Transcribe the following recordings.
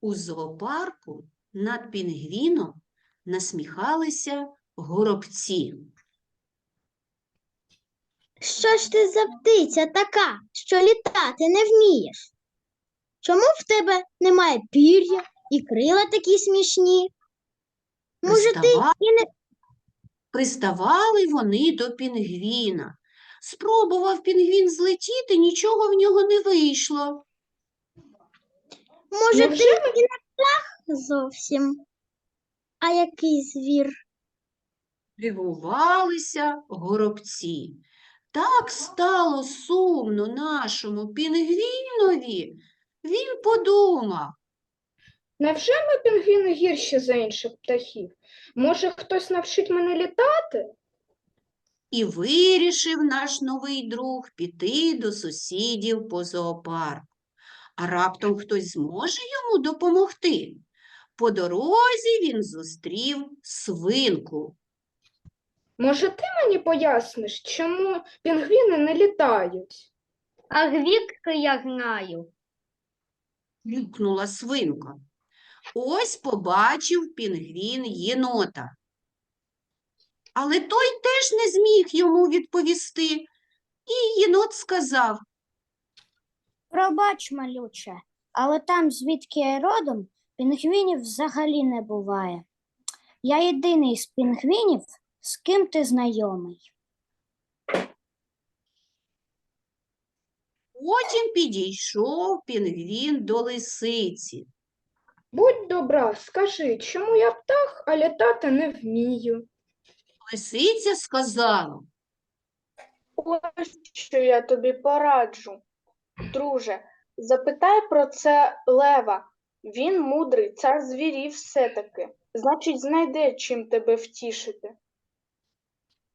У зоопарку над пінгвіном насміхалися горобці. Що ж ти за птиця така, що літати не вмієш? Чому в тебе немає пір'я і крила такі смішні? Може, ти і не Приставали вони до пінгвіна. Спробував пінгвін злетіти, нічого в нього не вийшло. Може, ти і не птах зовсім? А який звір? Дивувалися горобці. Так стало сумно нашому пінгвінові. Він подумав, Невже ми пінгвіни гірші за інших птахів? Може, хтось навчить мене літати? і вирішив наш новий друг піти до сусідів по зоопарку. А раптом хтось зможе йому допомогти. По дорозі він зустрів свинку. Може, ти мені поясниш, чому пінгвіни не літають? А гвідки я знаю. Гукнула свинка. Ось побачив пінгвін єнота. Але той теж не зміг йому відповісти. І єнот сказав, Пробач, малюче, але там, звідки я родом, пінгвінів взагалі не буває. Я єдиний з пінгвінів, з ким ти знайомий. потім підійшов пінгвін до лисиці. Будь добра, скажи, чому я птах, а літати не вмію? Лисиця сказала, Ось що я тобі пораджу. Друже, запитай про це лева. Він мудрий, цар звірів все-таки. Значить, знайде чим тебе втішити.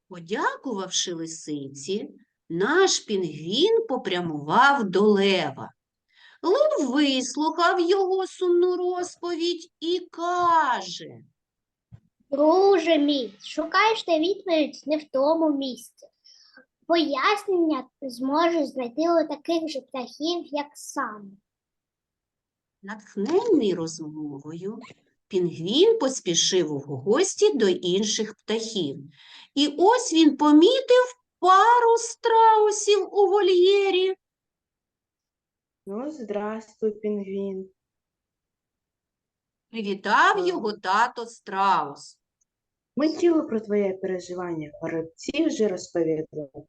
подякувавши лисиці, наш пінгвін попрямував до лева. Лев вислухав його сумну розповідь і каже, Друже мій, шукаєш ти відповідь не в тому місці. Пояснення ти зможеш знайти у таких же птахів, як сам. Натхнений розмовою, пінгвін поспішив у гості до інших птахів. І ось він помітив пару страусів у вольєрі. Ну, здравствуй, пінгвін. Привітав його тато страус. Ми чули про твоє переживання, горобці вже розповідали.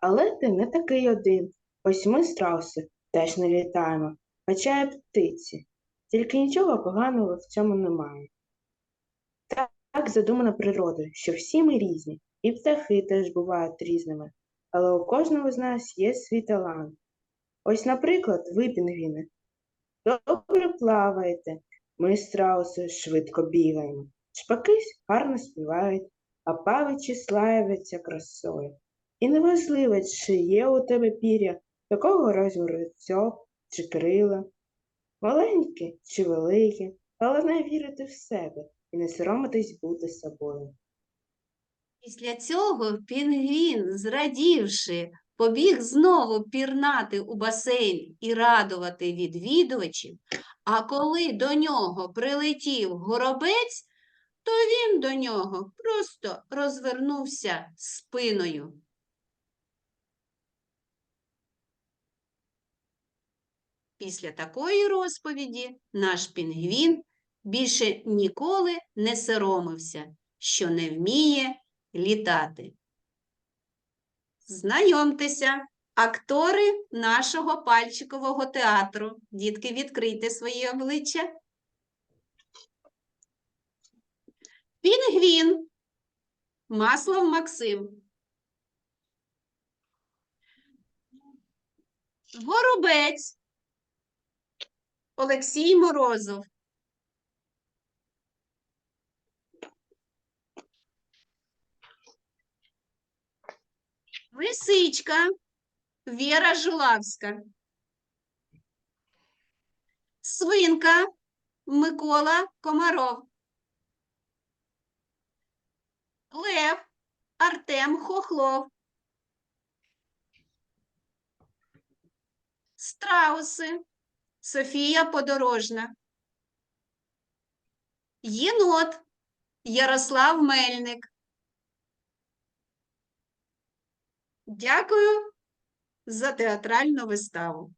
Але ти не такий один. Ось ми, страуси, теж не літаємо, хоча й птиці. Тільки нічого поганого в цьому немає. Так, задумана природа, що всі ми різні, і птахи теж бувають різними, але у кожного з нас є свій талант. Ось, наприклад, ви, пінгвіни, добре плаваєте, ми, страуси, швидко бігаємо. Шпаки гарно співають, а павичі славяться красою. І неважливо, чи є у тебе пір'я такого розміру цьох чи крила, маленькі чи великі, головне вірити в себе і не соромитись бути собою. Після цього пінгвін, зрадівши, побіг знову пірнати у басейн і радувати відвідувачів, а коли до нього прилетів горобець, то він до нього просто розвернувся спиною. Після такої розповіді наш пінгвін більше ніколи не соромився, що не вміє літати. Знайомтеся, актори нашого пальчикового театру. Дітки, відкрийте свої обличчя. Пінгвін. Маслов Максим. Горобець. Олексій Морозов. Лисичка Віра Жулавська. Свинка Микола Комаров. Лев Артем Хохлов. Страуси Софія Подорожна. Єнот Ярослав Мельник. Дякую за театральну виставу.